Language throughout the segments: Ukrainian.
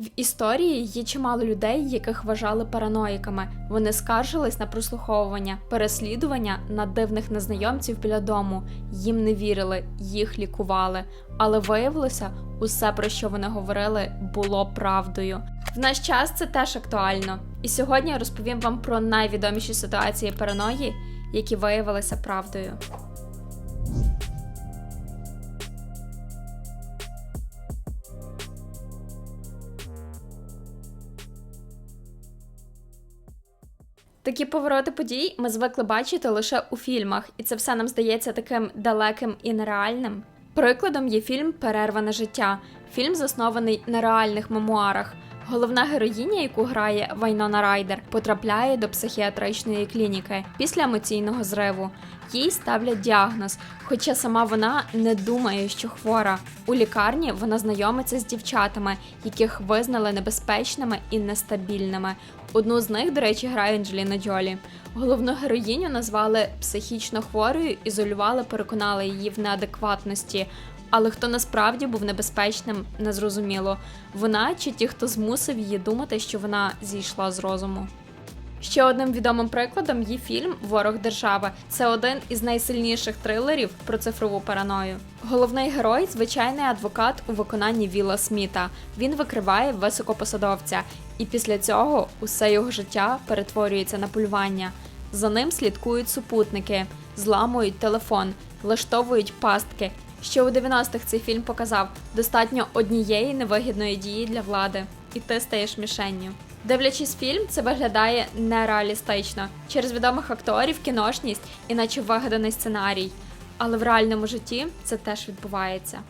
В історії є чимало людей, яких вважали параноїками. Вони скаржились на прослуховування, переслідування на дивних незнайомців біля дому. Їм не вірили, їх лікували. Але виявилося, усе, про що вони говорили, було правдою. В наш час це теж актуально. І сьогодні я розповім вам про найвідоміші ситуації параної, які виявилися правдою. Такі повороти подій ми звикли бачити лише у фільмах, і це все нам здається таким далеким і нереальним. Прикладом є фільм Перерване життя. Фільм заснований на реальних мемуарах. Головна героїня, яку грає Вайнона Райдер, потрапляє до психіатричної клініки після емоційного зриву. Їй ставлять діагноз, хоча сама вона не думає, що хвора. У лікарні вона знайомиться з дівчатами, яких визнали небезпечними і нестабільними. Одну з них, до речі, грає Анджеліна Джолі. Головну героїню назвали психічно хворою, ізолювали, переконали її в неадекватності. Але хто насправді був небезпечним, незрозуміло. Вона чи ті, хто змусив її думати, що вона зійшла з розуму. Ще одним відомим прикладом є фільм Ворог держави. Це один із найсильніших трилерів про цифрову параною. Головний герой звичайний адвокат у виконанні Віла Сміта. Він викриває високопосадовця, і після цього усе його життя перетворюється на полювання. За ним слідкують супутники, зламують телефон, влаштовують пастки. Ще у 90-х цей фільм показав достатньо однієї невигідної дії для влади, і ти стаєш мішенню. Дивлячись фільм, це виглядає нереалістично через відомих акторів, кіношність, і наче вигаданий сценарій. Але в реальному житті це теж відбувається.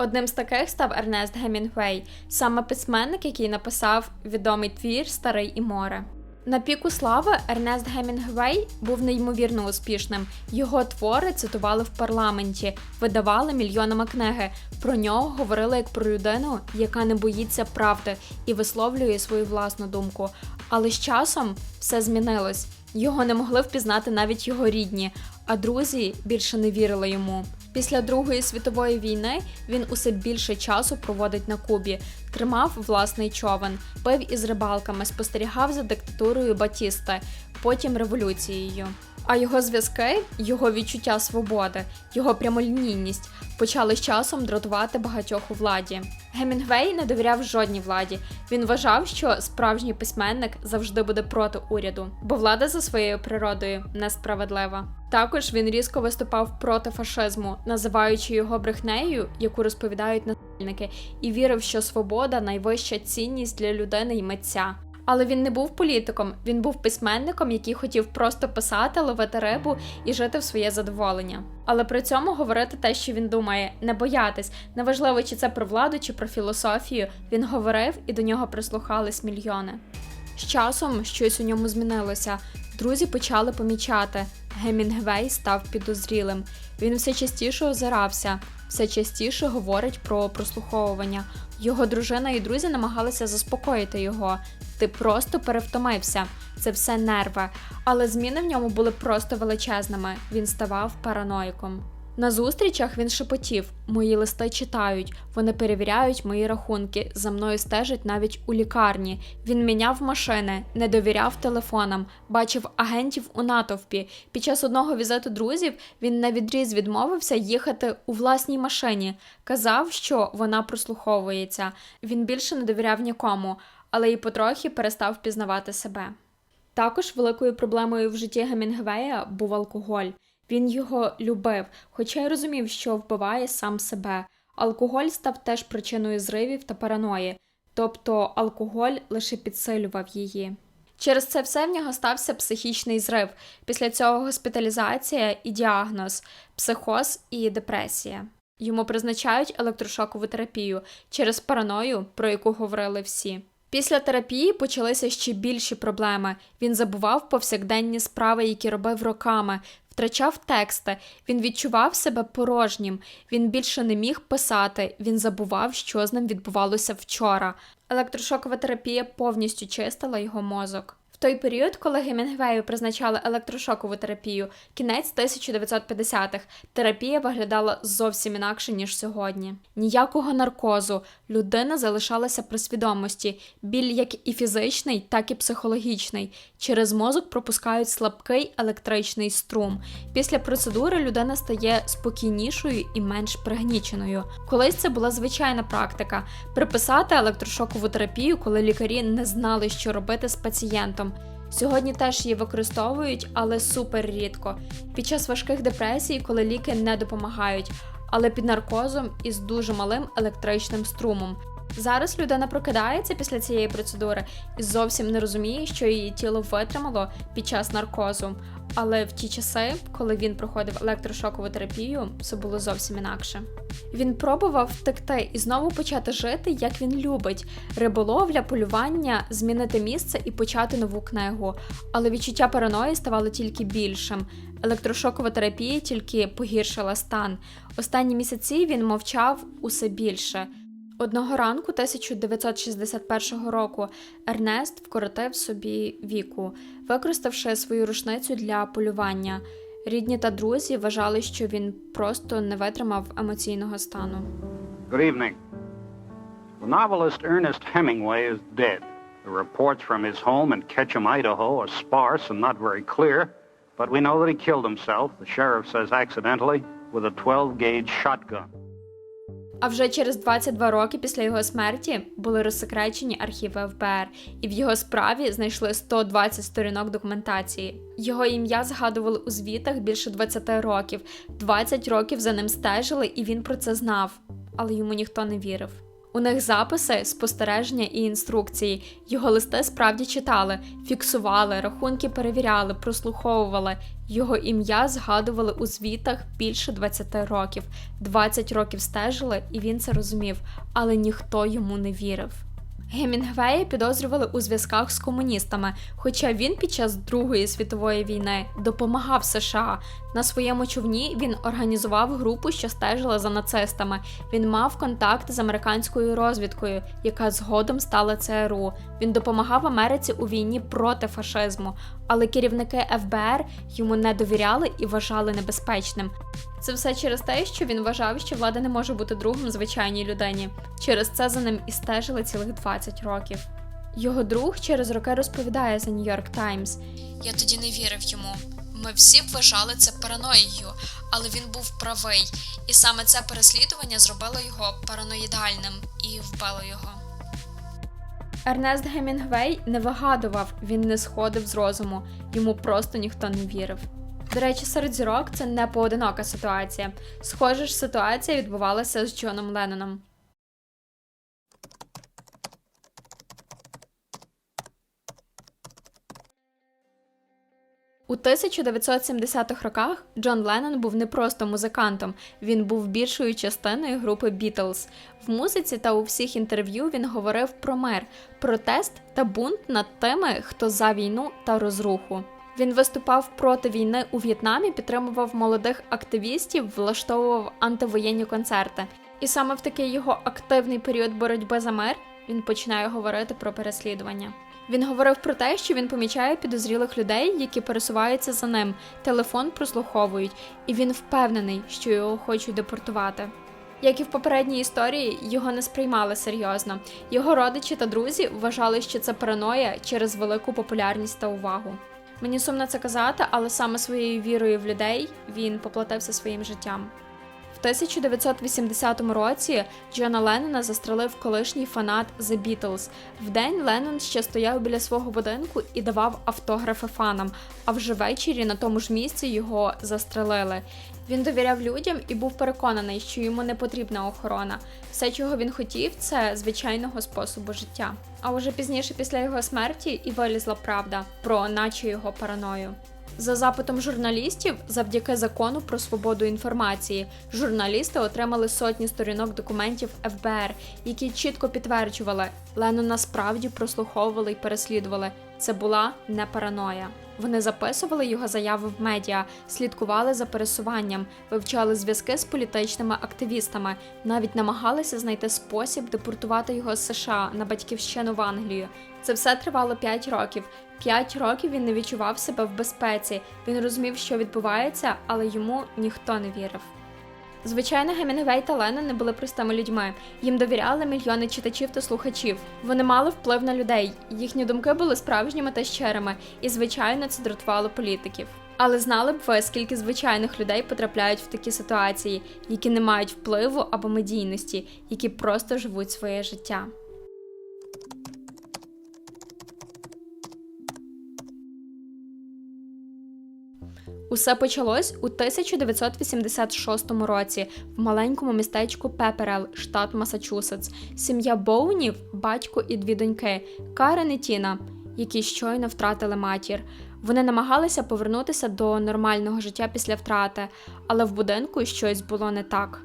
Одним з таких став Ернест Гемінгвей, саме письменник, який написав відомий твір Старий і море. На піку слави Ернест Гемінгвей був неймовірно успішним. Його твори цитували в парламенті, видавали мільйонами книги. Про нього говорили як про людину, яка не боїться правди і висловлює свою власну думку. Але з часом все змінилось. Його не могли впізнати навіть його рідні, а друзі більше не вірили йому. Після Другої світової війни він усе більше часу проводить на Кубі, тримав власний човен, пив із рибалками, спостерігав за диктатурою Батісти, потім революцією. А його зв'язки, його відчуття свободи, його прямолінійність почали з часом дратувати багатьох у владі. Гемінгвей не довіряв жодній владі. Він вважав, що справжній письменник завжди буде проти уряду, бо влада за своєю природою несправедлива. Також він різко виступав проти фашизму, називаючи його брехнею, яку розповідають насильники, і вірив, що свобода найвища цінність для людини й митця. Але він не був політиком, він був письменником, який хотів просто писати, ловити рибу і жити в своє задоволення. Але при цьому говорити те, що він думає, не боятись, неважливо, чи це про владу, чи про філософію. Він говорив і до нього прислухались мільйони. З часом щось у ньому змінилося. Друзі почали помічати. Гемінгвей став підозрілим. Він все частіше озирався, все частіше говорить про прослуховування. Його дружина і друзі намагалися заспокоїти його. Ти просто перевтомився, це все нерви. Але зміни в ньому були просто величезними. Він ставав параноїком. На зустрічах він шепотів: мої листи читають, вони перевіряють мої рахунки. За мною стежать навіть у лікарні. Він міняв машини, не довіряв телефонам, бачив агентів у натовпі. Під час одного візиту друзів він на відріз відмовився їхати у власній машині. Казав, що вона прослуховується. Він більше не довіряв нікому, але й потрохи перестав пізнавати себе. Також великою проблемою в житті Гемінгвея був алкоголь. Він його любив, хоча й розумів, що вбиває сам себе. Алкоголь став теж причиною зривів та параної, тобто алкоголь лише підсилював її. Через це все в нього стався психічний зрив. Після цього госпіталізація і діагноз, психоз і депресія. Йому призначають електрошокову терапію через параною, про яку говорили всі. Після терапії почалися ще більші проблеми. Він забував повсякденні справи, які робив роками, втрачав тексти, він відчував себе порожнім, він більше не міг писати, він забував, що з ним відбувалося вчора. Електрошокова терапія повністю чистила його мозок. Той період, коли Гемінгвею призначали електрошокову терапію, кінець 1950-х, терапія виглядала зовсім інакше ніж сьогодні. Ніякого наркозу, людина залишалася при свідомості, біль як і фізичний, так і психологічний. Через мозок пропускають слабкий електричний струм. Після процедури людина стає спокійнішою і менш пригніченою. Колись це була звичайна практика приписати електрошокову терапію, коли лікарі не знали, що робити з пацієнтом. Сьогодні теж її використовують, але супер рідко. Під час важких депресій, коли ліки не допомагають, але під наркозом із дуже малим електричним струмом. Зараз людина прокидається після цієї процедури і зовсім не розуміє, що її тіло витримало під час наркозу. Але в ті часи, коли він проходив електрошокову терапію, все було зовсім інакше. Він пробував втекти і знову почати жити, як він любить: риболовля, полювання, змінити місце і почати нову книгу. Але відчуття параної ставало тільки більшим. Електрошокова терапія тільки погіршила стан. Останні місяці він мовчав усе більше. Одного ранку 1961 року Ернест вкоротив собі віку, використавши свою рушницю для полювання. Рідні та друзі вважали, що він просто не витримав емоційного стану. Good evening. The novelist Ernest Hemingway is dead. The reports from his home in Ketchum, Idaho are sparse and not very clear, but we know that he killed himself, the sheriff says accidentally, with a 12 gauge shotgun. А вже через 22 роки після його смерті були розсекречені архіви ФБР, і в його справі знайшли 120 сторінок документації. Його ім'я згадували у звітах більше 20 років. 20 років за ним стежили, і він про це знав, але йому ніхто не вірив. У них записи, спостереження і інструкції. Його листи справді читали, фіксували, рахунки перевіряли, прослуховували. Його ім'я згадували у звітах більше 20 років. 20 років стежили, і він це розумів, але ніхто йому не вірив. Гемінгвея підозрювали у зв'язках з комуністами, хоча він під час Другої світової війни допомагав США. На своєму човні він організував групу, що стежила за нацистами. Він мав контакт з американською розвідкою, яка згодом стала ЦРУ. Він допомагав Америці у війні проти фашизму, але керівники ФБР йому не довіряли і вважали небезпечним. Це все через те, що він вважав, що влада не може бути другом звичайній людині. Через це за ним і стежили цілих 20 років. Його друг через роки розповідає за Нью-Йорк Таймс. Я тоді не вірив йому. Ми всі вважали це параноєю, але він був правий, і саме це переслідування зробило його параноїдальним і вбило його. Ернест Гемінгвей не вигадував, він не сходив з розуму, йому просто ніхто не вірив. До речі, серед зірок це не поодинока ситуація. Схожа ж ситуація відбувалася з Джоном Ленноном. У 1970-х роках Джон Леннон був не просто музикантом, він був більшою частиною групи Beatles. В музиці та у всіх інтерв'ю він говорив про мир, протест та бунт над тими, хто за війну та розруху. Він виступав проти війни у В'єтнамі, підтримував молодих активістів, влаштовував антивоєнні концерти. І саме в такий його активний період боротьби за мир він починає говорити про переслідування. Він говорив про те, що він помічає підозрілих людей, які пересуваються за ним, телефон прослуховують, і він впевнений, що його хочуть депортувати. Як і в попередній історії, його не сприймали серйозно. Його родичі та друзі вважали, що це параноя через велику популярність та увагу. Мені сумно це казати, але саме своєю вірою в людей він поплатився своїм життям. В 1980 році Джона Леннона застрелив колишній фанат The Beatles. Вдень Леннон ще стояв біля свого будинку і давав автографи фанам, а вже ввечері на тому ж місці його застрелили. Він довіряв людям і був переконаний, що йому не потрібна охорона. Все, чого він хотів, це звичайного способу життя. А уже пізніше, після його смерті, і вилізла правда про наче його параною. За запитом журналістів, завдяки закону про свободу інформації, журналісти отримали сотні сторінок документів ФБР, які чітко підтверджували, Лену насправді прослуховували і переслідували. Це була не параноя. Вони записували його заяви в медіа, слідкували за пересуванням, вивчали зв'язки з політичними активістами, навіть намагалися знайти спосіб депортувати його з США на батьківщину в Англію. Це все тривало 5 років. 5 років він не відчував себе в безпеці. Він розумів, що відбувається, але йому ніхто не вірив. Звичайно, Гемінгвей та Леннон не були простими людьми. Їм довіряли мільйони читачів та слухачів. Вони мали вплив на людей. Їхні думки були справжніми та щирими, і звичайно, це дратувало політиків. Але знали б ви, скільки звичайних людей потрапляють в такі ситуації, які не мають впливу або медійності, які просто живуть своє життя. Усе почалось у 1986 році в маленькому містечку Пеперел, штат Масачусетс. Сім'я Боунів, батько і дві доньки Карен і Тіна, які щойно втратили матір. Вони намагалися повернутися до нормального життя після втрати, але в будинку щось було не так.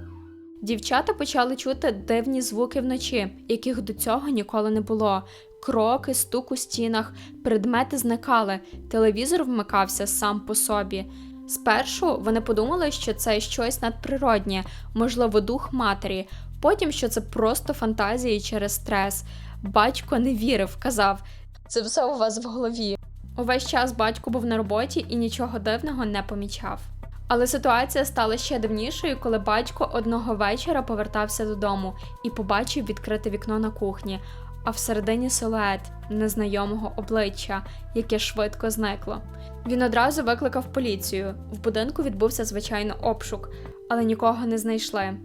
Дівчата почали чути дивні звуки вночі, яких до цього ніколи не було. Кроки, стук у стінах, предмети зникали, телевізор вмикався сам по собі. Спершу вони подумали, що це щось надприроднє, можливо, дух матері, потім що це просто фантазії через стрес. Батько не вірив, казав: це все у вас в голові. Увесь час батько був на роботі і нічого дивного не помічав. Але ситуація стала ще дивнішою, коли батько одного вечора повертався додому і побачив відкрите вікно на кухні, а всередині силует незнайомого обличчя, яке швидко зникло. Він одразу викликав поліцію. В будинку відбувся звичайно обшук, але нікого не знайшли.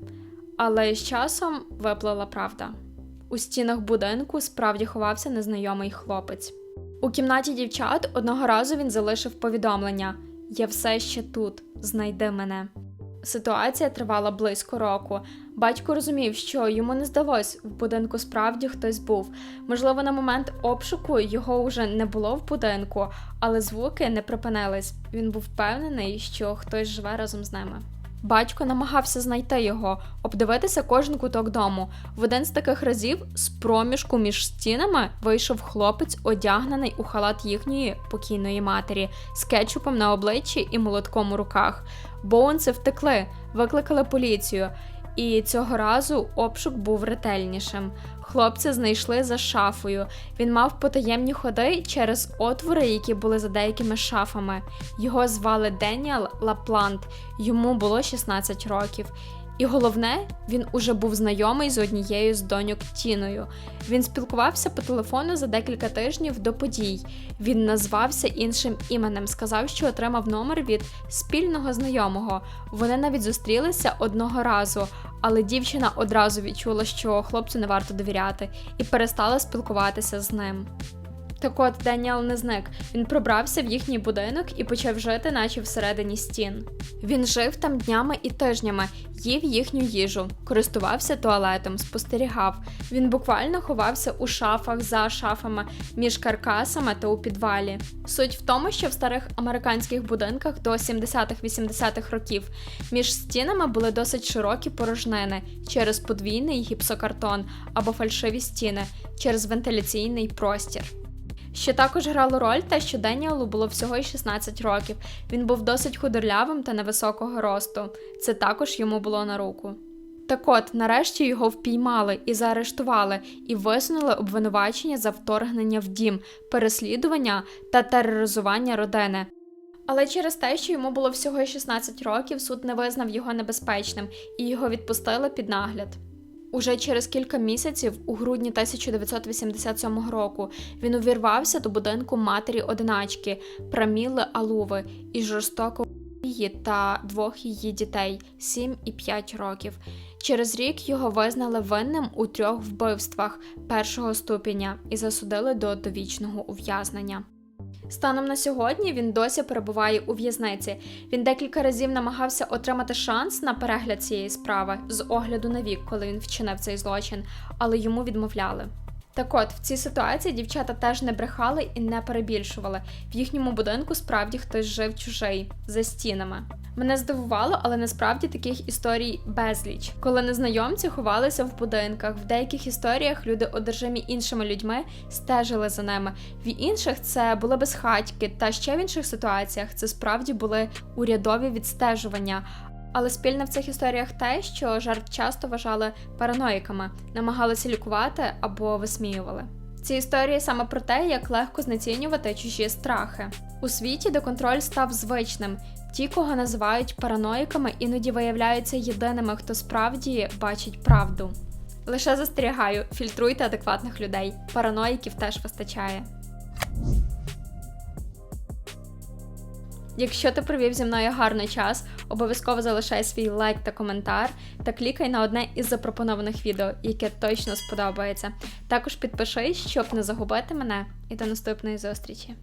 Але з часом виплила правда. У стінах будинку справді ховався незнайомий хлопець. У кімнаті дівчат одного разу він залишив повідомлення: Я все ще тут, знайди мене. Ситуація тривала близько року. Батько розумів, що йому не здалось, в будинку справді хтось був. Можливо, на момент обшуку його вже не було в будинку, але звуки не припинились. Він був впевнений, що хтось живе разом з ними. Батько намагався знайти його, обдивитися кожен куток дому. В один з таких разів з проміжку між стінами вийшов хлопець, одягнений у халат їхньої покійної матері, з кетчупом на обличчі і молотком у руках. Боунси втекли, викликали поліцію, і цього разу обшук був ретельнішим. Хлопця знайшли за шафою. Він мав потаємні ходи через отвори, які були за деякими шафами. Його звали Деніал Лаплант, йому було 16 років. І головне, він уже був знайомий з однією з доньок Тіною. Він спілкувався по телефону за декілька тижнів до подій. Він назвався іншим іменем, сказав, що отримав номер від спільного знайомого. Вони навіть зустрілися одного разу, але дівчина одразу відчула, що хлопцю не варто довіряти, і перестала спілкуватися з ним. Так от Деніел не зник. Він пробрався в їхній будинок і почав жити, наче всередині стін. Він жив там днями і тижнями, їв їхню їжу, користувався туалетом, спостерігав. Він буквально ховався у шафах за шафами, між каркасами та у підвалі. Суть в тому, що в старих американських будинках до 70-х-80-х років між стінами були досить широкі порожнини через подвійний гіпсокартон або фальшиві стіни через вентиляційний простір. Ще також грало роль те, що Деніелу було всього й 16 років. Він був досить худорлявим та невисокого росту. Це також йому було на руку. Так от, нарешті його впіймали і заарештували, і висунули обвинувачення за вторгнення в дім, переслідування та тероризування родини. Але через те, що йому було всього й 16 років, суд не визнав його небезпечним і його відпустили під нагляд. Уже через кілька місяців, у грудні 1987 року, він увірвався до будинку матері одиначки Праміли Алуви і жорстоко її та двох її дітей 7 і 5 років. Через рік його визнали винним у трьох вбивствах першого ступеня і засудили до довічного ув'язнення. Станом на сьогодні він досі перебуває у в'язниці. Він декілька разів намагався отримати шанс на перегляд цієї справи з огляду на вік, коли він вчинив цей злочин, але йому відмовляли. Так от, в цій ситуації дівчата теж не брехали і не перебільшували. В їхньому будинку справді хтось жив чужий за стінами. Мене здивувало, але насправді таких історій безліч. Коли незнайомці ховалися в будинках, в деяких історіях люди, одержимі іншими людьми, стежили за ними. В інших це були безхатьки, та ще в інших ситуаціях це справді були урядові відстежування. Але спільне в цих історіях те, що жертв часто вважали параноїками, намагалися лікувати або висміювали. Ці історії саме про те, як легко знецінювати чужі страхи. У світі, де контроль став звичним, ті, кого називають параноїками, іноді виявляються єдиними, хто справді бачить правду. Лише застерігаю, фільтруйте адекватних людей. Параноїків теж вистачає. Якщо ти провів зі мною гарний час, обов'язково залишай свій лайк та коментар та клікай на одне із запропонованих відео, яке точно сподобається. Також підпишись, щоб не загубити мене, і до наступної зустрічі.